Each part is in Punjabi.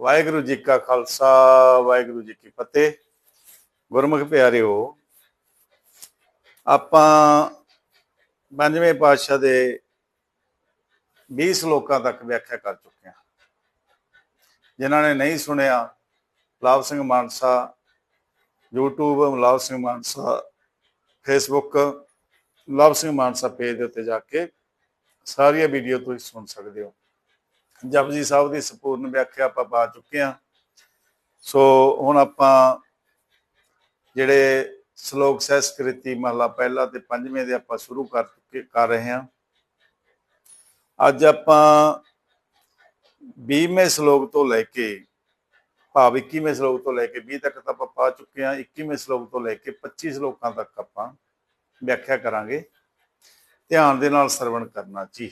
ਵਾਹਿਗੁਰੂ ਜੀ ਕਾ ਖਾਲਸਾ, ਵਾਹਿਗੁਰੂ ਜੀ ਕੀ ਫਤਿਹ। ਗੁਰਮੁਖ ਪਿਆਰਿਓ, ਆਪਾਂ ਪੰਜਵੇਂ ਪਾਤਸ਼ਾਹ ਦੇ 20 ਸ਼ਲੋਕਾਂ ਤੱਕ ਵਿਆਖਿਆ ਕਰ ਚੁੱਕੇ ਹਾਂ। ਜਿਨ੍ਹਾਂ ਨੇ ਨਹੀਂ ਸੁਣਿਆ, ਲਾਭ ਸਿੰਘ ਮਾਨਸਾ, YouTube, ਲਾਭ ਸਿੰਘ ਮਾਨਸਾ, Facebook, ਲਾਭ ਸਿੰਘ ਮਾਨਸਾ ਪੇਜ ਦੇ ਉੱਤੇ ਜਾ ਕੇ ਸਾਰੀਆਂ ਵੀਡੀਓ ਤੁਸੀਂ ਸੁਣ ਸਕਦੇ ਹੋ। ਜਪਜੀ ਸਾਹਿਬ ਦੀ ਸੰਪੂਰਨ ਵਿਆਖਿਆ ਆਪਾਂ ਪਾ ਚੁੱਕੇ ਹਾਂ। ਸੋ ਹੁਣ ਆਪਾਂ ਜਿਹੜੇ ਸ਼ਲੋਕ ਸਹਿਸਕ੍ਰਿਤੀ ਮਹਲਾ ਪਹਿਲਾ ਤੇ ਪੰਜਵੇਂ ਦੇ ਆਪਾਂ ਸ਼ੁਰੂ ਕਰ ਚੁੱਕੇ, ਕਰ ਰਹੇ ਹਾਂ। ਅੱਜ ਆਪਾਂ 20ਵੇਂ ਸ਼ਲੋਕ ਤੋਂ ਲੈ ਕੇ, ਭਾਵ 21ਵੇਂ ਸ਼ਲੋਕ ਤੋਂ ਲੈ ਕੇ 20 ਤੱਕ ਤਾਂ ਆਪਾਂ ਪਾ ਚੁੱਕੇ ਹਾਂ। 21ਵੇਂ ਸ਼ਲੋਕ ਤੋਂ ਲੈ ਕੇ 25 ਸ਼ਲੋਕਾਂ ਤੱਕ ਆਪਾਂ ਵਿਆਖਿਆ ਕਰਾਂਗੇ। ਧਿਆਨ ਦੇ ਨਾਲ ਸਰਵਣ ਕਰਨਾ ਜੀ।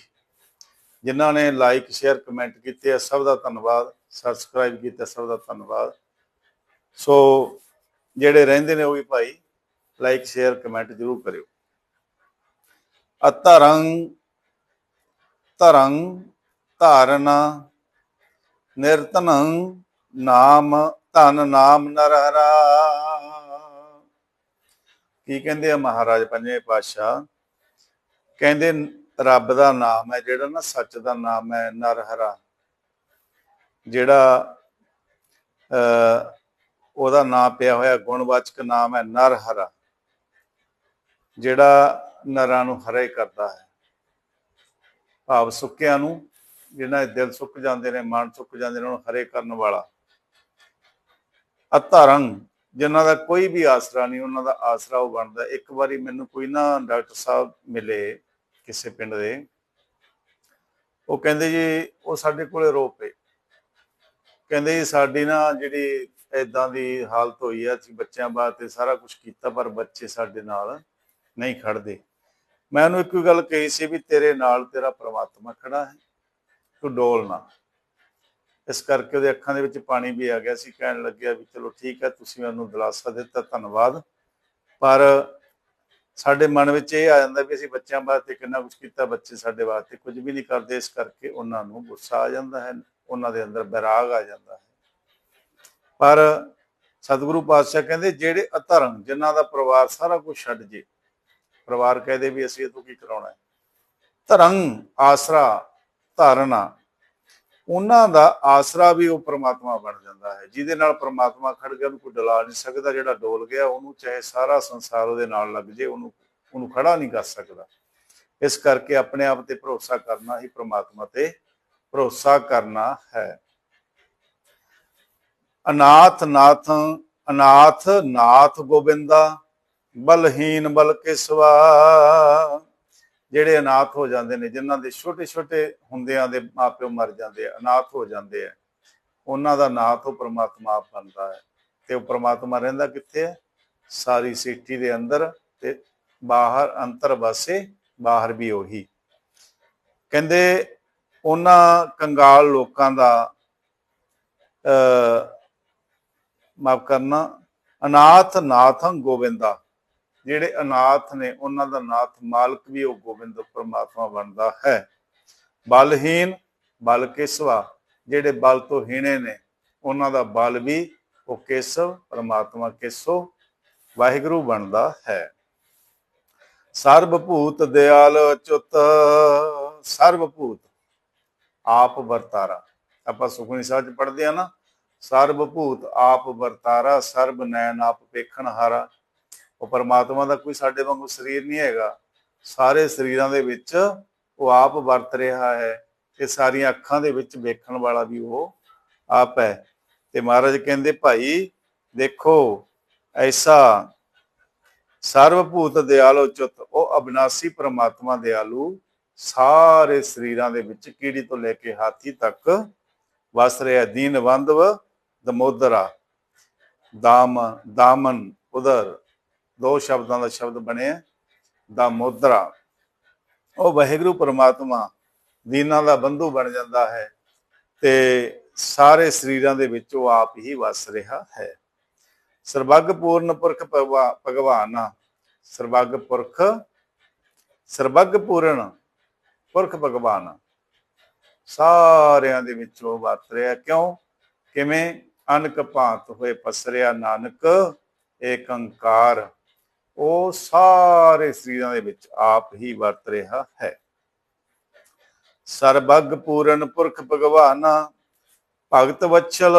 ਜਿਨ੍ਹਾਂ ਨੇ ਲਾਈਕ ਸ਼ੇਅਰ ਕਮੈਂਟ ਕੀਤੇ ਆ, ਸਭ ਦਾ ਧੰਨਵਾਦ। ਸਬਸਕ੍ਰਾਈਬ ਕੀਤਾ ਸਭ ਦਾ ਧੰਨਵਾਦ। ਸੋ ਜਿਹੜੇ ਰਹਿੰਦੇ ਨੇ ਉਹ ਵੀ ਭਾਈ ਲਾਈਕ ਸ਼ੇਅਰ ਕਮੈਂਟ ਜ਼ਰੂਰ ਕਰਿਓ। ਅਤਰੰ ਤਰੰ ਧਾਰਨ ਨਿਰਤਨੰ ਨਾਮ, ਧਨ, ਨਾਮ, ਨਰਹਰਾ। ਕੀ ਕਹਿੰਦੇ ਆ ਮਹਾਰਾਜ ਪੰਜਵੇਂ ਪਾਤਸ਼ਾਹ? ਕਹਿੰਦੇ ਰੱਬ ਦਾ ਨਾਮ ਹੈ, ਜਿਹੜਾ ਨਾ ਸੱਚ ਦਾ ਨਾਮ ਹੈ, ਨਰਹਰਾ। ਜਿਹੜਾ ਅ ਉਹਦਾ ਨਾਮ ਪਿਆ ਹੋਇਆ ਗੁਣਵਾਚਕ ਨਾਮ ਹੈ ਨਰਹਰਾ। ਜਿਹੜਾ ਨਰਾਂ ਨੂੰ ਹਰੇ ਕਰਦਾ ਹੈ। ਭਾਵ ਸੁੱਕਿਆਂ ਨੂੰ, ਜਿਹਨਾਂ ਦੇ ਦਿਲ ਸੁੱਕ ਜਾਂਦੇ ਨੇ, ਮਨ ਸੁੱਕ ਜਾਂਦੇ ਨੇ, ਉਹਨੂੰ ਹਰੇ ਕਰਨ ਵਾਲਾ। ਅਧਰੰ ਜਿਨ੍ਹਾਂ ਦਾ ਕੋਈ ਵੀ ਆਸਰਾ ਨਹੀਂ, ਉਹਨਾਂ ਦਾ ਆਸਰਾ ਉਹ ਬਣਦਾ। ਇੱਕ ਵਾਰੀ ਮੈਨੂੰ ਕੋਈ ਨਾ ਡਾਕਟਰ ਸਾਹਿਬ ਮਿਲੇ ਕਿਸੇ ਪਿੰਡ ਦੇ। ਉਹ ਕਹਿੰਦੇ ਜੀ, ਉਹ ਸਾਡੇ ਕੋਲੇ ਰੋ ਪਏ। ਕਹਿੰਦੇ ਜੀ, ਸਾਡੀ ਨਾ ਜਿਹੜੀ ਇਦਾਂ ਦੀ ਹਾਲਤ ਹੋਈ ਆ, ਅਸੀਂ ਬੱਚਿਆਂ ਬਾਤੇ ਸਾਰਾ ਕੁਝ ਕੀਤਾ, ਪਰ ਬੱਚੇ ਸਾਡੇ ਨਾਲ ਨਹੀਂ ਖੜਦੇ। ਮੈਂ ਉਹਨੂੰ ਇੱਕੋ ਗੱਲ ਕਹੀ ਸੀ ਵੀ ਤੇਰੇ ਨਾਲ ਤੇਰਾ ਪ੍ਰਮਾਤਮਾ ਖੜਾ ਹੈ, ਤੂੰ ਡੋਲ ਨਾ। ਇਸ ਕਰਕੇ ਉਹਦੇ ਅੱਖਾਂ ਦੇ ਵਿੱਚ ਪਾਣੀ ਵੀ ਆ ਗਿਆ ਸੀ, ਕਹਿਣ ਲੱਗਿਆ ਵੀ ਚਲੋ ਠੀਕ ਹੈ, ਤੁਸੀਂ ਮੈਨੂੰ ਦਿਲਾਸਾ ਦਿੱਤਾ, ਧੰਨਵਾਦ। ਪਰ ਸਾਡੇ ਮਨ ਵਿੱਚ ਇਹ ਆ ਜਾਂਦਾ ਵੀ ਅਸੀਂ ਬੱਚਿਆਂ ਵਾਸਤੇ ਕਿੰਨਾ ਕੁਝ ਕੀਤਾ, ਬੱਚੇ ਸਾਡੇ ਵਾਸਤੇ ਕੁਝ ਵੀ ਨਹੀਂ ਕਰਦੇ, ਇਸ ਕਰਕੇ ਉਹਨਾਂ ਨੂੰ ਗੁੱਸਾ ਆ ਜਾਂਦਾ ਹੈ, ਉਹਨਾਂ ਦੇ ਅੰਦਰ ਬੈਰਾਗ ਆ ਜਾਂਦਾ ਹੈ। ਪਰ ਸਤਿਗੁਰੂ ਪਾਤਸ਼ਾਹ ਕਹਿੰਦੇ, ਜਿਹੜੇ ਅਧਰਮ ਜਿਨ੍ਹਾਂ ਦਾ ਪਰਿਵਾਰ ਸਾਰਾ ਕੁਝ ਛੱਡ ਜੇ, ਪਰਿਵਾਰ ਕਹਦੇ ਵੀ ਅਸੀਂ ਇਹ ਤੋਂ ਕੀ ਕਰਾਉਣਾ ਹੈ? ਧਰਮ, ਆਸਰਾ, ਧਾਰਨਾ ਉਹਨਾਂ ਦਾ ਆਸਰਾ ਵੀ ਉਹ ਪ੍ਰਮਾਤਮਾ ਬਣ ਜਾਂਦਾ ਹੈ, ਜਿਹਦੇ ਨਾਲ ਪ੍ਰਮਾਤਮਾ ਖੜ ਗਿਆ, ਉਹਨੂੰ ਕੋਈ ਡਲਾ ਨਹੀਂ ਸਕਦਾ, ਜਿਹੜਾ ਡੋਲ ਗਿਆ, ਉਹਨੂੰ ਚਾਹੇ ਸਾਰਾ ਸੰਸਾਰ ਉਹਦੇ ਨਾਲ ਲੱਗ ਜੇ, ਉਹਨੂੰ ਉਹਨੂੰ ਖੜਾ ਨਹੀਂ ਕਰ ਸਕਦਾ। ਇਸ ਕਰਕੇ ਆਪਣੇ ਆਪ ਤੇ ਭਰੋਸਾ ਕਰਨਾ ਹੀ ਪ੍ਰਮਾਤਮਾ ਤੇ ਭਰੋਸਾ ਕਰਨਾ ਹੈ। ਅਨਾਥ ਨਾਥ ਅਨਾਥ ਨਾਥ ਗੋਬਿੰਦਾ, ਬਲਹੀਨ ਬਲ ਕਿਸਵਾ ਜਿਹੜੇ ਅਨਾਥ ਹੋ ਜਾਂਦੇ ਨੇ, ਜਿਨ੍ਹਾਂ ਦੇ ਛੋਟੇ ਛੋਟੇ ਹੁੰਦਿਆਂ ਦੇ ਮਾਪਿਓ ਮਰ ਜਾਂਦੇ ਆ, ਅਨਾਥ ਹੋ ਜਾਂਦੇ ਆ, ਉਹਨਾਂ ਦਾ ਨਾਥ ਉਹ ਪ੍ਰਮਾਤਮਾ ਆਪ ਬਣਦਾ ਹੈ। ਤੇ ਉਹ ਪ੍ਰਮਾਤਮਾ ਰਹਿੰਦਾ ਕਿੱਥੇ ਹੈ? ਸਾਰੀ ਸਿੱਟੀ ਦੇ ਅੰਦਰ ਤੇ ਬਾਹਰ ਅੰਤਰ ਵਾਸੇ, ਬਾਹਰ ਵੀ ਉਹੀ। ਕਹਿੰਦੇ ਉਹਨਾਂ ਕੰਗਾਲ ਲੋਕਾਂ ਦਾ ਅ ਮਾਫ ਕਰਨਾ, ਅਨਾਥ ਨਾਥੰ ਗੋਬਿੰਦਾ ਜਿਹੜੇ ਅਨਾਥ ਨੇ, ਉਹਨਾਂ ਦਾ ਨਾਥ ਮਾਲਕ ਵੀ ਉਹ ਗੋਬਿੰਦ ਪਰਮਾਤਮਾ ਬਣਦਾ ਹੈ। ਬਲਹੀਨ, ਬਲ ਕੇਸਵਾ, ਜਿਹੜੇ ਬਲ ਤੋਂ ਹੀਣੇ ਨੇ, ਉਹਨਾਂ ਦਾ ਬਲ ਵੀ ਉਹ ਕੇਸਵ, ਪਰਮਾਤਮਾ ਕੇਸੋ ਵਾਹਿਗੁਰੂ ਬਣਦਾ ਹੈ। ਸਰਬ ਭੂਤ ਦਿਆਲ ਚੁੱਤ ਸਰਬ ਭੂਤ ਆਪ ਵਰਤਾਰਾ। ਆਪਾਂ ਸੁਖਮਨੀ ਸਾਹਿਬ ਚ ਪੜ੍ਹਦੇ ਆ ਨਾ, ਸਰਬਭੂਤ ਆਪ ਵਰਤਾਰਾ, ਸਰਬ ਨੈਣ ਆਪ ਵੇਖਣ ਹਾਰਾ ਉਹ ਪਰਮਾਤਮਾ ਦਾ ਕੋਈ ਸਾਡੇ ਵਾਂਗੂ ਸਰੀਰ ਨਹੀਂ ਹੈਗਾ, ਸਾਰੇ ਸਰੀਰਾਂ ਦੇ ਵਿੱਚ ਉਹ ਆਪ ਵਰਤ ਰਿਹਾ ਹੈ ਤੇ ਸਾਰੀਆਂ ਅੱਖਾਂ ਦੇ ਵਿੱਚ ਵੇਖਣ ਵਾਲਾ ਵੀ ਉਹ ਆਪ ਹੈ। ਤੇ ਮਹਾਰਾਜ ਕਹਿੰਦੇ, ਭਾਈ, ਦੇਖੋ, ਐਸਾ ਸਰਬ ਭੂਤ ਦਿਆਲੋ ਚੁੱਤ, ਉਹ ਅਬਨਾਸੀ ਪ੍ਰਮਾਤਮਾ ਦਿਆਲੂ ਸਾਰੇ ਸਰੀਰਾਂ ਦੇ ਵਿੱਚ ਕੀੜੀ ਤੋਂ ਲੈ ਕੇ ਹਾਥੀ ਤੱਕ ਵਸ ਰਿਹਾ ਦੀਨ ਦੀਨਵੰਦਵ ਦਮੋਦਰਾ, ਦਾਮ, ਦਾਮਨ ਉਦਰ ਦੋ ਸ਼ਬਦਾਂ ਦਾ ਸ਼ਬਦ ਬਣਿਆ ਦਾ ਦਮੋਦਰਾ ਉਹ ਵਾਹਿਗੁਰੂ ਪਰਮਾਤਮਾ ਦੀਨਾਂ ਦਾ ਬੰਧੂ ਬਣ ਜਾਂਦਾ ਹੈ ਤੇ ਸਾਰੇ ਸਰੀਰਾਂ ਦੇ ਵਿੱਚ ਉਹ ਆਪ ਹੀ ਵਸ ਰਿਹਾ ਹੈ। ਸਰਬੱਗ ਪੂਰਨ ਪੁਰਖ ਭਗਵਾਨ ਸਰਬੱਗ ਪੁਰਖ ਸਰਬੱਗ ਪੂਰਨ ਪੁਰਖ ਭਗਵਾਨ ਸਾਰਿਆਂ ਦੇ ਵਿੱਚ ਉਹ ਵਰਤ ਰਿਹਾ। ਕਿਉਂ? ਕਿਵੇਂ? ਅਨਕ ਭਾਂਤ ਹੋਏ ਪਸਰਿਆ ਨਾਨਕ, ਏਕੰਕਾਰ। ਉਹ ਸਾਰੇ ਸਰੀਰਾਂ ਦੇ ਵਿੱਚ ਆਪ ਹੀ ਵਰਤ ਰਿਹਾ ਹੈ। ਸਰਬੱਗ ਪੂਰਨ ਪੁਰਖ ਭਗਵਾਨਾ, ਭਗਤ ਵਛਲ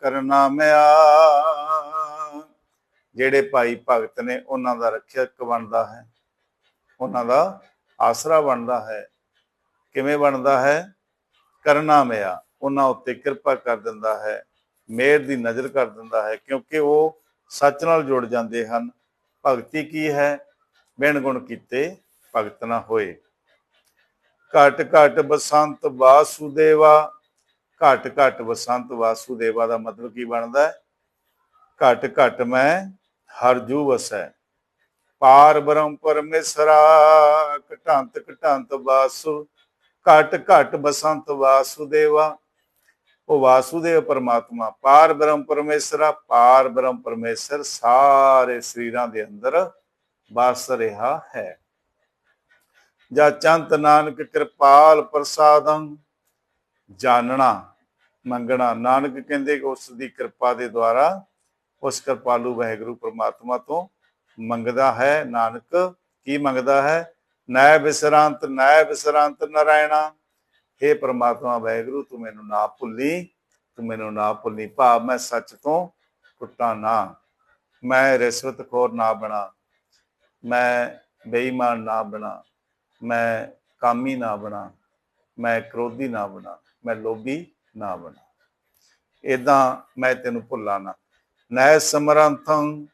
ਕਰਨਾ ਮਿਆ ਜਿਹੜੇ ਭਾਈ ਭਗਤ ਨੇ ਉਹਨਾਂ ਦਾ ਰੱਖਿਅਕ ਬਣਦਾ ਹੈ, ਉਹਨਾਂ ਦਾ ਆਸਰਾ ਬਣਦਾ ਹੈ। ਕਿਵੇਂ ਬਣਦਾ ਹੈ? ਕਰਨਾ ਮਿਆ ਉਹਨਾਂ ਉੱਤੇ ਕਿਰਪਾ ਕਰ ਦਿੰਦਾ ਹੈ ਮਿਹਰ ਦੀ ਨਜ਼ਰ ਕਰ ਦਿੰਦਾ ਹੈ, ਕਿਉਂਕਿ ਉਹ ਸੱਚ ਨਾਲ ਜੁੜ ਜਾਂਦੇ ਹਨ। ਭਗਤੀ ਕੀ ਹੈ? ਬਿਨ ਗੁਣ ਕੀਤੇ ਭਗਤ ਨਾ ਹੋਏ। ਘਟ ਘਟ ਬਸੰਤ ਵਾਸੁਦੇਵਾ। ਘਟ ਘਟ ਬਸੰਤ ਵਾਸੁਦੇਵਾ ਦਾ ਮਤਲਬ ਕੀ ਬਣਦਾ ਹੈ? ਘਟ ਘਟ ਮੈਂ ਹਰ ਜੂ ਵਸੈ। ਪਾਰ ਬ੍ਰਹਮ ਪਰਮੇਸ਼ਰਾ, ਘਟੰਤ ਘਟੰਤ ਵਾਸੁ। ਘਟ ਘਟ ਬਸੰਤ ਵਾਸੁਦੇਵਾ। ਉਹ ਵਾਸੂਦੇਵ ਪਰਮਾਤਮਾ, ਪਾਰ ਬ੍ਰਹਮ ਪਰਮੇਸ਼ਰਾ, ਪਾਰ ਬ੍ਰਹਮ ਪਰਮੇਸ਼ਰ, ਸਾਰੇ ਸਰੀਰਾਂ ਦੇ ਅੰਦਰ ਵਸ ਰਿਹਾ ਹੈ। ਜਾਂ ਚੰਤ ਨਾਨਕ ਕਿਰਪਾਲ ਪ੍ਰਸਾਦੰ ਜਾਣਨਾ ਮੰਗਣਾ, ਨਾਨਕ ਕਹਿੰਦੇ ਕਿ ਉਸ ਦੀ ਕਿਰਪਾ ਦੇ ਦੁਆਰਾ ਉਸ ਕਿਰਪਾਲੂ ਵਾਹਿਗੁਰੂ ਪ੍ਰਮਾਤਮਾ ਤੋਂ ਮੰਗਦਾ ਹੈ। ਨਾਨਕ ਕੀ ਮੰਗਦਾ ਹੈ? ਨੈ ਬਿਸਰਾਂਤ ਨੈ ਬਿਸਰਾਂਤ ਨਾਰਾਇਣਾ हे ਪ੍ਰਮਾਤਮਾ, ਵਾਹਿਗੁਰੂ, ਤੂੰ ਮੈਨੂੰ ਨਾ ਭੁੱਲੀ, ਤੂੰ ਮੈਨੂੰ ਨਾ ਭੁੱਲੀ। ਭਾਵ ਮੈਂ ਸੱਚ ਤੋਂ ਟੁੱਟਾਂ ਨਾ। ਮੈਂ ਰਿਸ਼ਵਤ ਖੋਰ ਨਾ ਬਣਾ। ਮੈਂ ਬੇਈਮਾਨ ਨਾ ਬਣਾ। ਮੈਂ ਕਾਮੀ ਨਾ ਬਣਾ। ਮੈਂ ਕ੍ਰੋਧੀ ਨਾ ਬਣਾ। ਮੈਂ ਲੋਭੀ ਨਾ ਬਣਾ। ਇਦਾਂ ਮੈਂ ਤੈਨੂੰ ਭੁੱਲਾਂ ਨਾ। ਨੈ ਸਮਰੰਥੰ,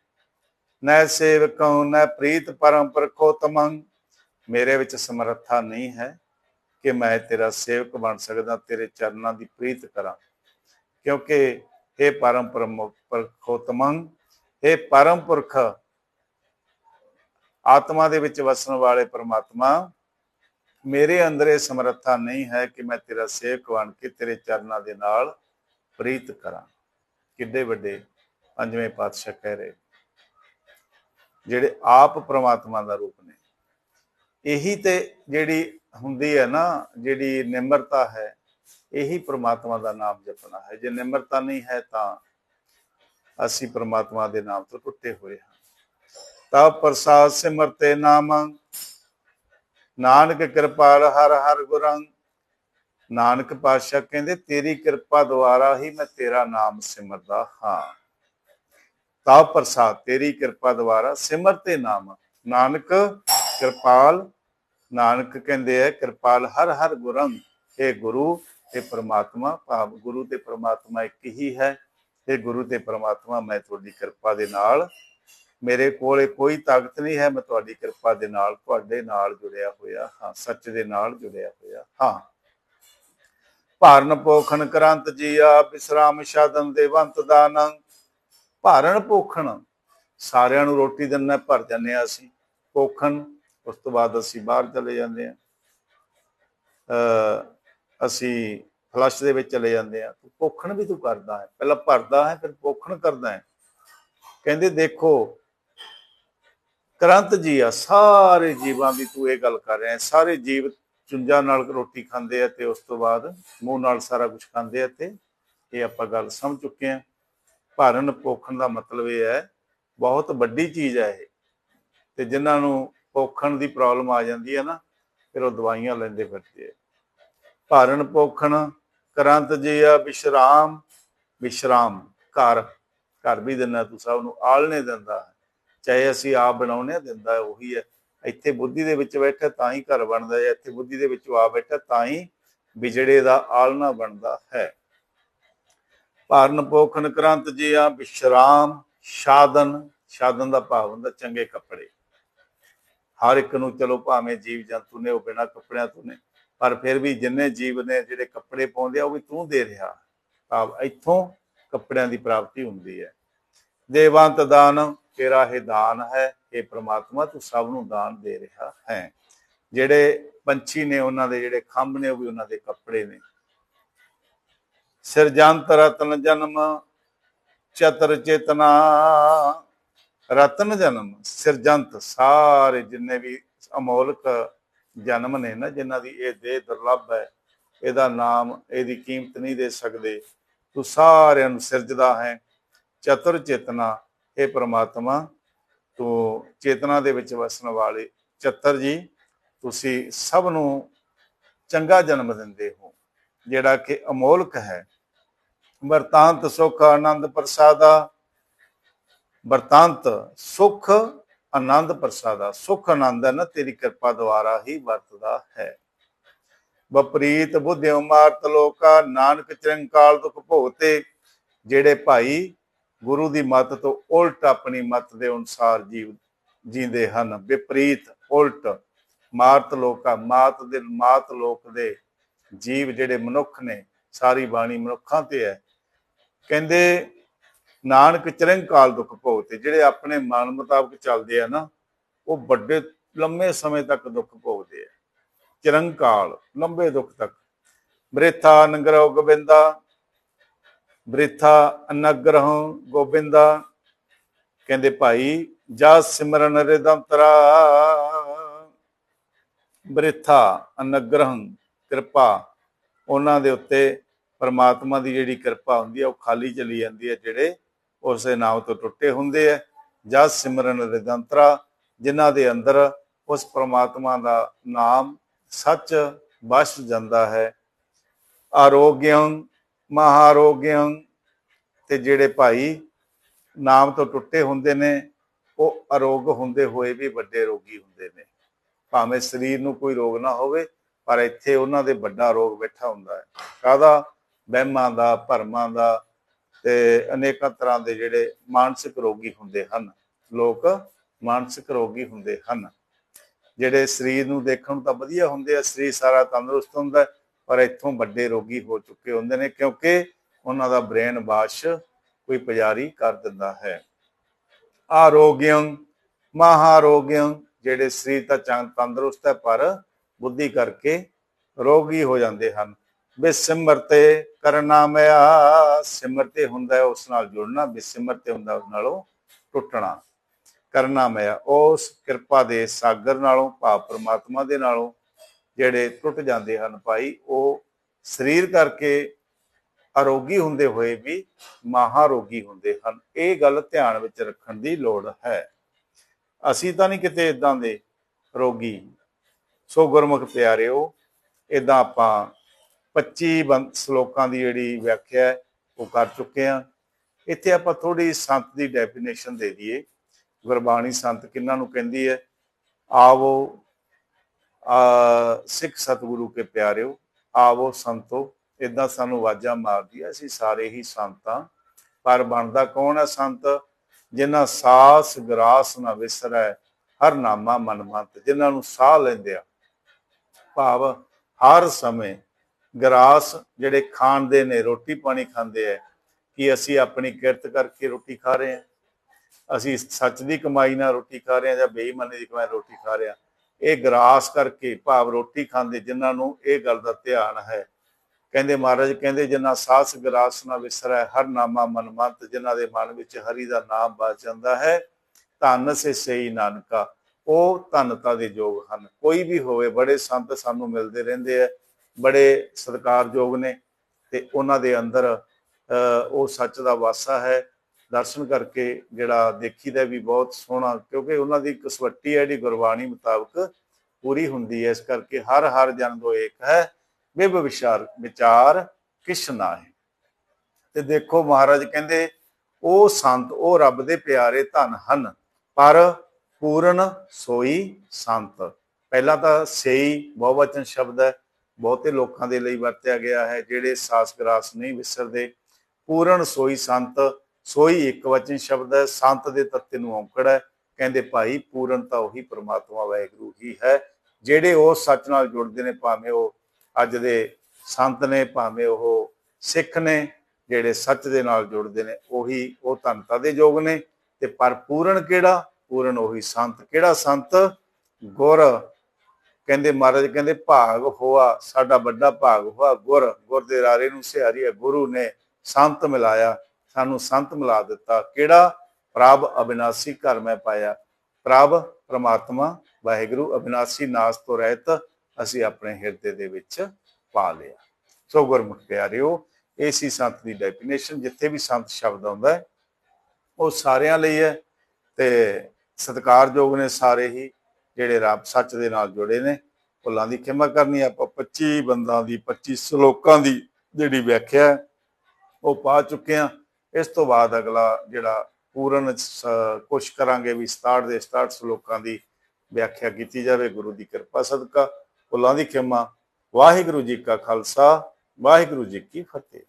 ਨੈ ਸੇਵਕੰ, ਨੈ ਪ੍ਰੀਤ ਪਰਮ ਪ੍ਰਖੋਤਮੰ। ਮੇਰੇ ਵਿੱਚ ਸਮਰੱਥਾ ਨਹੀਂ ਹੈ। ਕਿ ਮੈਂ ਤੇਰਾ ਸੇਵਕ ਬਣ ਸਕਦਾ, ਤੇਰੇ ਚਰਨਾਂ ਦੀ ਪ੍ਰੀਤ ਕਰਾਂ। ਕਿਉਂਕਿ हे ਪਰਮ ਪ੍ਰਖੋਤਮੰ हे ਪਰਮ ਪੁਰਖ ਆਤਮਾ ਦੇ ਵਿੱਚ ਵਸਣ ਵਾਲੇ ਪ੍ਰਮਾਤਮਾ, ਮੇਰੇ ਅੰਦਰ ਇਹ ਸਮਰੱਥਾ ਨਹੀਂ ਹੈ ਕਿ ਮੈਂ ਤੇਰਾ ਸੇਵਕ ਬਣ ਕੇ ਤੇਰੇ ਚਰਨਾਂ ਦੇ ਨਾਲ ਪ੍ਰੀਤ ਕਰਾਂ। ਕਿੱਡੇ ਵੱਡੇ ਪੰਜਵੇਂ ਪਾਤਸ਼ਾਹ ਕਹਿ ਰਹੇ ਜਿਹੜੇ ਆਪ ਪ੍ਰਮਾਤਮਾ ਦਾ ਰੂਪ ਨੇ। ਇਹੀ ਤੇ ਜਿਹੜੀ ਹੁੰਦੀ ਹੈ ਨਾ, ਜਿਹੜੀ ਨਿਮਰਤਾ ਹੈ, ਇਹੀ ਪ੍ਰਮਾਤਮਾ ਦਾ ਨਾਮ ਜਪਣਾ ਹੈ। ਜੇ ਨਿਮਰਤਾ ਨਹੀਂ ਹੈ ਤਾਂ ਅਸੀਂ ਪ੍ਰਮਾਤਮਾ ਦੇ ਨਾਮ ਤੋਂ ਟੁੱਟੇ ਹੋਏ ਹਾਂ। ਤਾ ਪ੍ਰਸਾਦ ਸਿਮਰਤੇ ਨਾਮ, ਨਾਨਕ ਕਿਰਪਾਲ ਹਰ ਹਰ ਗੁਰੰਗ ਨਾਨਕ ਪਾਤਸ਼ਾਹ ਕਹਿੰਦੇ, ਤੇਰੀ ਕਿਰਪਾ ਦੁਆਰਾ ਹੀ ਮੈਂ ਤੇਰਾ ਨਾਮ ਸਿਮਰਦਾ ਹਾਂ। ਤਾ ਪ੍ਰਸਾਦ, ਤੇਰੀ ਕਿਰਪਾ ਦੁਆਰਾ ਸਿਮਰਤੇ ਨਾਮ। ਨਾਨਕ ਕਿਰਪਾਲ ਨਾਨਕ ਕਹਿੰਦੇ ਹੈ ਕਿਰਪਾਲ ਹਰ ਹਰ ਗੁਰੰਗ। ਇਹ ਗੁਰੂ ਤੇ ਪ੍ਰਮਾਤਮਾ, ਭਾਵ ਗੁਰੂ ਤੇ ਪ੍ਰਮਾਤਮਾ ਇੱਕ ਹੀ ਹੈ। ਇਹ ਗੁਰੂ ਤੇ ਪ੍ਰਮਾਤਮਾ, ਮੈਂ ਤੁਹਾਡੀ ਕਿਰਪਾ ਦੇ ਨਾਲ। ਮੇਰੇ ਕੋਲੇ ਕੋਈ ਤਾਕਤ ਨਹੀਂ ਹੈ, ਮੈਂ ਤੁਹਾਡੀ ਕਿਰਪਾ ਦੇ ਨਾਲ, ਤੁਹਾਡੇ ਨਾਲ ਜੁੜਿਆ ਹੋਇਆ ਹਾਂ, ਸੱਚ ਦੇ ਨਾਲ ਜੁੜਿਆ ਹੋਇਆ ਹਾਂ। ਭਾਰਨ ਪੋਖਣ ਕਰੰਤ ਜੀ ਆ ਬਿਸਰਾਮ ਸ਼ਾਦਨ ਦੇਵੰਤ ਦਾਨੰ। ਭਾਰਨ ਪੋਖਣ, ਸਾਰਿਆਂ ਨੂੰ ਰੋਟੀ ਦਿੰਨਾ, ਭਰ ਜਾਂਦੇ ਆ ਅਸੀਂ। ਪੋਖਣ ਉਸ ਤੋਂ ਬਾਅਦ ਅਸੀਂ ਬਾਹਰ ਚਲੇ ਜਾਂਦੇ ਆ ਅ ਅਸੀਂ ਫਲਸ਼ ਦੇ ਵਿੱਚ ਚਲੇ ਜਾਂਦੇ ਆ ਪੋਖਣ ਵੀ ਤੂੰ ਕਰਦਾ ਹੈ। ਪਹਿਲਾਂ ਭਰਦਾ ਹੈ, ਫਿਰ ਪੋਖਣ ਕਰਦਾ ਹੈ। ਕਹਿੰਦੇ ਦੇਖੋ, ਕਰੰਤ ਜੀ ਆ, ਸਾਰੇ ਜੀਵਾਂ ਦੀ ਤੂੰ ਇਹ ਗੱਲ ਕਰ ਰਿਹਾ ਸਾਰੇ ਜੀਵ ਚੁੰਝਾਂ ਨਾਲ ਰੋਟੀ ਖਾਂਦੇ ਆ ਤੇ ਉਸ ਤੋਂ ਬਾਅਦ ਮੂੰਹ ਨਾਲ ਸਾਰਾ ਕੁਝ ਖਾਂਦੇ ਆ ਤੇ ਇਹ ਆਪਾਂ ਗੱਲ ਸਮਝ ਚੁੱਕੇ ਆ ਭਾਰਨ ਪੋਖਣ ਦਾ ਮਤਲਬ ਇਹ ਹੈ, ਬਹੁਤ ਵੱਡੀ ਚੀਜ਼ ਹੈ ਇਹ। ਤੇ ਜਿਨ੍ਹਾਂ ਨੂੰ ਪੋਖਣ ਦੀ ਪ੍ਰੋਬਲਮ ਆ ਜਾਂਦੀ ਹੈ ਨਾ, ਫਿਰ ਉਹ ਦਵਾਈਆਂ ਲੈਂਦੇ ਫਿਰਦੇ ਆ। ਭਾਰਨ ਪੋਖਣ ਕਰੰਤ ਜੀ ਆ ਵਿਸ਼ਰਾਮ ਵਿਸ਼ਰਾਮ ਘਰ ਘਰ ਵੀ ਦਿੰਦਾ ਤੂੰ ਸਭ ਨੂੰ ਆਲਣੇ ਦਿੰਦਾ। ਚਾਹੇ ਅਸੀਂ ਆਪ ਬਣਾਉਨੇ ਦਿੰਦਾ ਉਹੀ ਹੈ। ਇੱਥੇ ਬੁੱਧੀ ਦੇ ਵਿੱਚ ਬੈਠਾ, ਤਾਂ ਹੀ ਘਰ ਬਣਦਾ ਹੈ। ਇੱਥੇ ਬੁੱਧੀ ਦੇ ਵਿੱਚ ਆ ਬੈਠਾ, ਤਾਂ ਹੀ ਵਿਜੜੇ ਦਾ ਆਲਣਾ ਬਣਦਾ ਹੈ। ਭਾਰਨ ਪੋਖਣ ਕਰੰਤ ਜੀ ਆ ਵਿਸ਼ਰਾਮ ਸਾਧਨ ਸਾਧਨ ਦਾ ਭਾਵ ਹੁੰਦਾ, ਚੰਗੇ ਕੱਪੜੇ। ਹਰ ਇੱਕ ਨੂੰ ਚਲੋ ਭਾਵੇਂ ਜੀਵ ਜੰਤੂ ਨੇ, ਉਹ ਬਿਨਾਂ ਕੱਪੜਿਆਂ ਤੋਂ ਨੇ, ਪਰ ਫਿਰ ਵੀ ਜਿੰਨੇ ਜੀਵ ਨੇ ਜਿਹੜੇ ਕੱਪੜੇ ਪਾਉਂਦੇ ਆ, ਉਹ ਵੀ ਤੂੰ ਦੇ ਰਿਹਾ। ਭਾਵ ਇੱਥੋਂ ਕੱਪੜਿਆਂ ਦੀ ਪ੍ਰਾਪਤੀ ਹੁੰਦੀ ਹੈ। ਦੇਵੰਤ ਦਾਨ, ਤੇਰਾ ਇਹ ਦਾਨ ਹੈ, ਇਹ ਪ੍ਰਮਾਤਮਾ ਤੂੰ ਸਭ ਨੂੰ ਦਾਨ ਦੇ ਰਿਹਾ ਹੈ। ਜਿਹੜੇ ਪੰਛੀ ਨੇ, ਉਹਨਾਂ ਦੇ ਜਿਹੜੇ ਖੰਭ ਨੇ, ਉਹ ਵੀ ਉਹਨਾਂ ਦੇ ਕੱਪੜੇ ਨੇ। ਸਿਰਜੰਤ ਰਤਨ ਜਨਮ, ਚਤਰ ਚੇਤਨਾ ਰਤਨ ਜਨਮ, ਸਿਰਜੰਤ, ਸਾਰੇ ਜਿੰਨੇ ਵੀ ਅਮੋਲਕ ਜਨਮ ਨੇ ਨਾ, ਜਿਨ੍ਹਾਂ ਦੀ ਇਹ ਦੇਹ ਦੁਰਲੱਭ ਹੈ, ਇਹਦਾ ਨਾਮ, ਇਹਦੀ ਕੀਮਤ ਨਹੀਂ ਦੇ ਸਕਦੇ, ਤੂੰ ਸਾਰਿਆਂ ਨੂੰ ਸਿਰਜਦਾ ਹੈ। ਚਤੁਰ ਚੇਤਨਾ ਇਹ ਪ੍ਰਮਾਤਮਾ, ਤੂੰ ਚੇਤਨਾ ਦੇ ਵਿੱਚ ਵਸਣ ਵਾਲੇ ਚਤਰ ਜੀ, ਤੁਸੀਂ ਸਭ ਨੂੰ ਚੰਗਾ ਜਨਮ ਦਿੰਦੇ ਹੋ, ਜਿਹੜਾ ਕਿ ਅਮੋਲਕ ਹੈ। ਵਰਤਾਂਤ ਸੁਖ ਆਨੰਦ ਪ੍ਰਸਾਦਾ ਵਰਤਾਂਤ ਸੁਖ ਆਨੰਦ ਪ੍ਰਸਾਦਾ। ਸੁਖ ਆਨੰਦ ਹੈ ਨਾ, ਤੇਰੀ ਕਿਰਪਾ ਦੁਆਰਾ ਹੀ ਵਰਤਦਾ ਹੈ। ਵਪਰੀਤ ਬੁੱਧਿ ਮਾਰਤ ਲੋਕਾ, ਨਾਨਕ ਚਰੰਕਾਲ ਦੁਖ ਭੋਗਤੇ ਜਿਹੜੇ ਭਾਈ ਗੁਰੂ ਦੀ ਮੱਤ ਤੋਂ ਉਲਟ ਆਪਣੀ ਮੱਤ ਦੇ ਅਨੁਸਾਰ ਜੀਵ, ਜੀਂਦੇ ਹਨ। ਵਿਪਰੀਤ, ਉਲਟ ਮਾਰਤ ਲੋਕਾ, ਮਾਤ ਦੇ, ਮਾਤ ਲੋਕ ਦੇ ਜੀਵ ਜਿਹੜੇ ਮਨੁੱਖ ਨੇ, ਸਾਰੀ ਬਾਣੀ ਮਨੁੱਖਾਂ ਤੇ ਹੈ। ਕਹਿੰਦੇ ਨਾਨਕ ਚਰੰਕਾਲ ਦੁੱਖ ਭੋਗਤੇ ਜਿਹੜੇ ਆਪਣੇ ਮਨ ਮੁਤਾਬਕ ਚੱਲਦੇ ਆ ਨਾ, ਉਹ ਵੱਡੇ ਲੰਮੇ ਸਮੇਂ ਤੱਕ ਦੁੱਖ ਭੋਗਦੇ ਆ। ਚਰੰਕਾਲ, ਲੰਬੇ ਦੁੱਖ ਤੱਕ। ਬ੍ਰਿਥਾ ਨਗਰੋ ਗੋਬਿੰਦਾ, ਬ੍ਰਿਥਾ ਅਨਗ੍ਰਹ ਗੋਬਿੰਦਾ। ਕਹਿੰਦੇ ਭਾਈ, ਜਾ ਸਿਮਰਨ ਰਿਦਮ ਤਰਾ। ਬ੍ਰਿਥਾ ਅਨਗ੍ਰਹ ਕਿਰਪਾ, ਉਹਨਾਂ ਦੇ ਉੱਤੇ ਪਰਮਾਤਮਾ ਦੀ ਜਿਹੜੀ ਕਿਰਪਾ ਹੁੰਦੀ ਹੈ ਉਹ ਖਾਲੀ ਚਲੀ ਜਾਂਦੀ ਹੈ ਜਿਹੜੇ ਉਸ ਨਾਮ ਤੋਂ ਟੁੱਟੇ ਹੁੰਦੇ ਆ। ਜਦ ਸਿਮਰਨ ਰਿਦੰਤਰਾ ਜਿਨ੍ਹਾਂ ਦੇ ਅੰਦਰ ਉਸ ਪਰਮਾਤਮਾ ਦਾ ਨਾਮ ਸੱਚ ਵਸ ਜਾਂਦਾ ਹੈ। ਆਰੋਗਯੰ, ਮਹਾਰੋਗਯੰ ਤੇ ਜਿਹੜੇ ਭਾਈ ਨਾਮ ਤੋਂ ਟੁੱਟੇ ਹੁੰਦੇ ਨੇ, ਉਹ ਅਰੋਗ ਹੁੰਦੇ ਹੋਏ ਵੀ ਵੱਡੇ ਰੋਗੀ ਹੁੰਦੇ ਨੇ। ਭਾਵੇਂ ਸਰੀਰ ਨੂੰ ਕੋਈ ਰੋਗ ਨਾ ਹੋਵੇ, ਪਰ ਇੱਥੇ ਉਹਨਾਂ ਦੇ ਵੱਡਾ ਰੋਗ ਬੈਠਾ ਹੁੰਦਾ ਹੈ। ਕਾਹਦਾ? ਵਹਿਮਾਂ ਦਾ, ਭਰਮਾਂ ਦਾ ਤੇ ਅਨੇਕਾਂ ਤਰ੍ਹਾਂ ਦੇ ਜਿਹੜੇ ਮਾਨਸਿਕ ਰੋਗੀ ਹੁੰਦੇ ਹਨ, ਲੋਕ ਮਾਨਸਿਕ ਰੋਗੀ ਹੁੰਦੇ ਹਨ। ਜਿਹੜੇ ਸਰੀਰ ਨੂੰ ਦੇਖਣ ਨੂੰ ਤਾਂ ਵਧੀਆ ਹੁੰਦੇ ਆ, ਸਰੀਰ ਸਾਰਾ ਤੰਦਰੁਸਤ ਹੁੰਦਾ, ਪਰ ਇੱਥੋਂ ਵੱਡੇ ਰੋਗੀ ਹੋ ਚੁੱਕੇ ਹੁੰਦੇ ਨੇ, ਕਿਉਂਕਿ ਉਹਨਾਂ ਦਾ ਬ੍ਰੇਨ ਵਾਸ਼ ਕੋਈ ਪੁਜਾਰੀ ਕਰ ਦਿੰਦਾ ਹੈ। ਆਰੋਗਯੰ ਮਹਾਰੋਗਯੰ ਜਿਹੜੇ ਸਰੀਰ ਤਾਂ ਚੰਗ ਤੰਦਰੁਸਤ ਹੈ, ਪਰ ਬੁੱਧੀ ਕਰਕੇ ਰੋਗੀ ਹੋ ਜਾਂਦੇ ਹਨ। ਬਿਸਿਮਰਤੇ ਕਰਨਾ ਮਿਆ। ਸਿਮਰਤੇ ਹੁੰਦਾ ਉਸ ਨਾਲ ਜੁੜਨਾ ਬਿਸਿਮਰਤੇ ਹੁੰਦਾ ਉਸ ਨਾਲੋਂ ਟੁੱਟਣਾ। ਕਰਨਾ ਮਿਆ, ਉਸ ਕਿਰਪਾ ਦੇ ਸਾਗਰ ਨਾਲੋਂ, ਭਾਵ ਪ੍ਰਮਾਤਮਾ ਦੇ ਨਾਲੋਂ ਜਿਹੜੇ ਟੁੱਟ ਜਾਂਦੇ ਹਨ ਭਾਈ, ਉਹ ਸਰੀਰ ਕਰਕੇ ਅਰੋਗੀ ਹੁੰਦੇ ਹੋਏ ਵੀ ਮਹਾਰੋਗੀ ਹੁੰਦੇ ਹਨ। ਇਹ ਗੱਲ ਧਿਆਨ ਵਿੱਚ ਰੱਖਣ ਦੀ ਲੋੜ ਹੈ। ਅਸੀਂ ਤਾਂ ਨਹੀਂ ਕਿਤੇ ਇਦਾਂ ਦੇ ਰੋਗੀ। ਸੋ ਗੁਰਮੁਖ ਪਿਆਰਿਓ ਇਦਾਂ ਆਪਾਂ 25 ਬੰਦ ਸ਼ਲੋਕਾਂ ਦੀ ਜਿਹੜੀ ਵਿਆਖਿਆ ਹੈ, ਉਹ ਕਰ ਚੁੱਕੇ ਹਾਂ। ਇੱਥੇ ਆਪਾਂ ਥੋੜੀ ਸੰਤ ਦੀ ਡੈਫੀਨੇਸ਼ਨ ਦੇ ਦਈਏ। ਗੁਰਬਾਣੀ ਸੰਤ ਕਿੰਨਾਂ ਨੂੰ ਕਹਿੰਦੀ ਹੈ? ਆਵੋ ਆ ਸਿੱਖ ਸਤਿਗੁਰੂ ਕੇ ਪਿਆਰਿਓ, ਆਵੋ ਸੰਤੋ ਇਦਾਂ ਸਾਨੂੰ ਆਵਾਜ਼ਾਂ ਮਾਰਦੀ ਹੈ, ਅਸੀਂ ਸਾਰੇ ਹੀ ਸੰਤਾਂ। ਪਰ ਬਣਦਾ ਕੌਣ ਹੈ ਸੰਤ? ਜਿਨ੍ਹਾਂ ਸਾਸ ਗਰਾਸ ਨਾ ਵਿਸਰੈ, ਹਰ ਨਾਮਾ ਮਨਮੰਤ, ਜਿਨ੍ਹਾਂ ਨੂੰ ਸਾਹ ਲੈਂਦੇ ਆ ਭਾਵ ਹਰ ਸਮੇਂ ਗਰਾਸ ਜਿਹੜੇ ਖਾਣਦੇ ਨੇ, ਰੋਟੀ ਪਾਣੀ ਖਾਂਦੇ ਆ, ਕਿ ਅਸੀਂ ਆਪਣੀ ਕਿਰਤ ਕਰਕੇ ਰੋਟੀ ਖਾ ਰਹੇ ਹਾਂ? ਅਸੀਂ ਸੱਚ ਦੀ ਕਮਾਈ ਨਾਲ ਰੋਟੀ ਖਾ ਰਹੇ ਹਾਂ ਜਾਂ ਬੇਈਮਾਨੀ ਦੀ ਕਮਾਈ ਰੋਟੀ ਖਾ ਰਹੇ ਹਾਂ? ਇਹ ਗਰਾਸ ਕਰਕੇ ਭਾਵ ਰੋਟੀ ਖਾਂਦੇ ਜਿਨ੍ਹਾਂ ਨੂੰ ਇਹ ਗੱਲ ਦਾ ਧਿਆਨ ਹੈ। ਕਹਿੰਦੇ ਮਹਾਰਾਜ, ਕਹਿੰਦੇ ਜਿਨ੍ਹਾਂ ਸਾਸ ਗਰਾਸ ਨਾ ਵਿਸਰੈ ਹਰ ਨਾਮਾ ਮਨਮੰਤ, ਜਿਨ੍ਹਾਂ ਦੇ ਮਨ ਵਿੱਚ ਹਰੀ ਦਾ ਨਾਮ ਬਚ ਜਾਂਦਾ ਹੈ, ਧੰਨ ਸੇ ਸਹੀ ਨਾਨਕਾ। ਉਹ ਧੰਨਤਾ ਦੇ ਯੋਗ ਹਨ। ਕੋਈ ਵੀ ਹੋਵੇ, ਬੜੇ ਸੰਤ ਸਾਨੂੰ ਮਿਲਦੇ ਰਹਿੰਦੇ ਆ। ਬੜੇ ਸਤਿਕਾਰਯੋਗ ਨੇ ਤੇ ਉਹਨਾਂ ਦੇ ਅੰਦਰ ਅਹ, ਉਹ ਸੱਚ ਦਾ ਵਾਸਾ ਹੈ। ਦਰਸ਼ਨ ਕਰਕੇ ਜਿਹੜਾ ਦੇਖੀਦਾ ਵੀ ਬਹੁਤ ਸੋਹਣਾ ਕਿਉਂਕਿ ਉਹਨਾਂ ਦੀ ਕਸਵੱਟੀ ਹੈ ਜਿਹੜੀ ਗੁਰਬਾਣੀ ਮੁਤਾਬਕ ਪੂਰੀ ਹੁੰਦੀ ਹੈ। ਇਸ ਕਰਕੇ ਹਰ ਹਰ ਜਨ ਦੋ ਇੱਕ ਹੈ। ਬਿਬ ਵਿਚਾਰ ਵਿਚਾਰ ਕਿਛ ਨਾ ਹੈ ਤੇ ਦੇਖੋ ਮਹਾਰਾਜ ਕਹਿੰਦੇ ਉਹ ਸੰਤ ਉਹ ਰੱਬ ਦੇ ਪਿਆਰੇ ਧਨ ਹਨ ਪਰ ਪੂਰਨ ਸੋਈ ਸੰਤ। ਪਹਿਲਾਂ ਤਾਂ ਸਈ ਬਹੁਵਚਨ ਸ਼ਬਦ ਹੈ। ਬਹੁਤੇ ਲੋਕਾਂ ਦੇ ਲਈ ਵਰਤਿਆ ਗਿਆ ਹੈ, ਜਿਹੜੇ ਸਾਸ ਗਰਾਸ ਨਹੀਂ ਵਿਸਰਦੇ। ਪੂਰਨ ਸੋਈ ਸੰਤ, ਸੋਈ ਇੱਕ ਵਚਨ ਸ਼ਬਦ ਹੈ, ਸੰਤ ਦੇ ਤੱਤੇ ਨੂੰ ਔਂਕੜ ਹੈ। ਕਹਿੰਦੇ, ਭਾਈ, ਪੂਰਨ ਤਾਂ ਉਹੀ ਪ੍ਰਮਾਤਮਾ ਵਾਹਿਗੁਰੂ ਹੀ ਹੈ, ਜਿਹੜੇ ਉਹ ਸੱਚ ਨਾਲ ਜੁੜਦੇ ਨੇ, ਭਾਵੇਂ ਉਹ ਅੱਜ ਦੇ ਸੰਤ ਨੇ, ਭਾਵੇਂ ਉਹ ਸਿੱਖ ਨੇ, ਜਿਹੜੇ ਸੱਚ ਦੇ ਨਾਲ ਜੁੜਦੇ ਨੇ, ਉਹੀ ਉਹ ਧੰਨਤਾ ਦੇ ਯੋਗ ਨੇ। ਤੇ ਪਰ ਪੂਰਨ ਕਿਹੜਾ? ਪੂਰਨ ਉਹੀ ਸੰਤ। ਕਿਹੜਾ ਸੰਤ? ਗੁਰ ਕਹਿੰਦੇ ਮਹਾਰਾਜ, ਕਹਿੰਦੇ ਭਾਗ ਹੋਆ, ਸਾਡਾ ਵੱਡਾ ਭਾਗ ਹੋਆ, ਗੁਰ ਗੁਰ ਦੇ ਰਾਰੇ ਨੂੰ ਸਿਹਾਰੀ ਗੁਰੂ ਨੇ ਸੰਤ ਮਿਲਾਇਆ, ਸਾਨੂੰ ਸੰਤ ਮਿਲਾ ਦਿੱਤਾ। ਕਿਹੜਾ? ਪ੍ਰਭ ਅਬਿਨਾਸੀ ਘਰ ਮੈਂ ਪਾਇਆ। ਪ੍ਰਭ ਪ੍ਰਮਾਤਮਾ, ਵਾਹਿਗੁਰੂ ਅਬਿਨਾਸੀ ਨਾਸ ਤੋਂ ਰਹਿਤ ਅਸੀਂ ਆਪਣੇ ਹਿਰਦੇ ਦੇ ਵਿੱਚ ਪਾ ਲਿਆ। ਸੋ ਗੁਰਮੁਖ ਪਿਆਰਿਓ, ਇਹ ਸੀ ਸੰਤ ਦੀ ਡੈਫੀਨੇਸ਼ਨ ਜਿੱਥੇ ਵੀ ਸੰਤ ਸ਼ਬਦ ਆਉਂਦਾ ਹੈ, ਉਹ ਸਾਰਿਆਂ ਲਈ ਹੈ ਤੇ ਸਤਿਕਾਰਯੋਗ ਨੇ ਸਾਰੇ ਹੀ। ਜਿਹੜੇ ਰੱਬ ਸੱਚ ਦੇ ਨਾਲ ਜੁੜੇ ਨੇ, ਭੁੱਲਾਂ ਦੀ ਖਿਮਾ ਕਰਨੀ ਆਪਾਂ 25 ਬੰਦਾਂ ਦੀ 25 ਸ਼ਲੋਕਾਂ ਦੀ ਜਿਹੜੀ ਵਿਆਖਿਆ ਉਹ ਪਾ ਚੁੱਕੇ ਆ ਇਸ ਤੋਂ ਬਾਅਦ ਅਗਲਾ ਜਿਹੜਾ ਪੂਰਨ ਸ- ਕੋਸ਼ਿਸ਼ ਕਰਾਂਗੇ ਵੀ 67 ਦੇ 67 ਸ਼ਲੋਕਾਂ ਦੀ ਵਿਆਖਿਆ ਕੀਤੀ ਜਾਵੇ। ਗੁਰੂ ਦੀ ਕਿਰਪਾ ਸਦਕਾ, ਭੁੱਲਾਂ ਦੀ ਖਿਮਾ। ਵਾਹਿਗੁਰੂ ਜੀ ਕਾ ਖਾਲਸਾ, ਵਾਹਿਗੁਰੂ ਜੀ ਕੀ ਫਤਿਹ।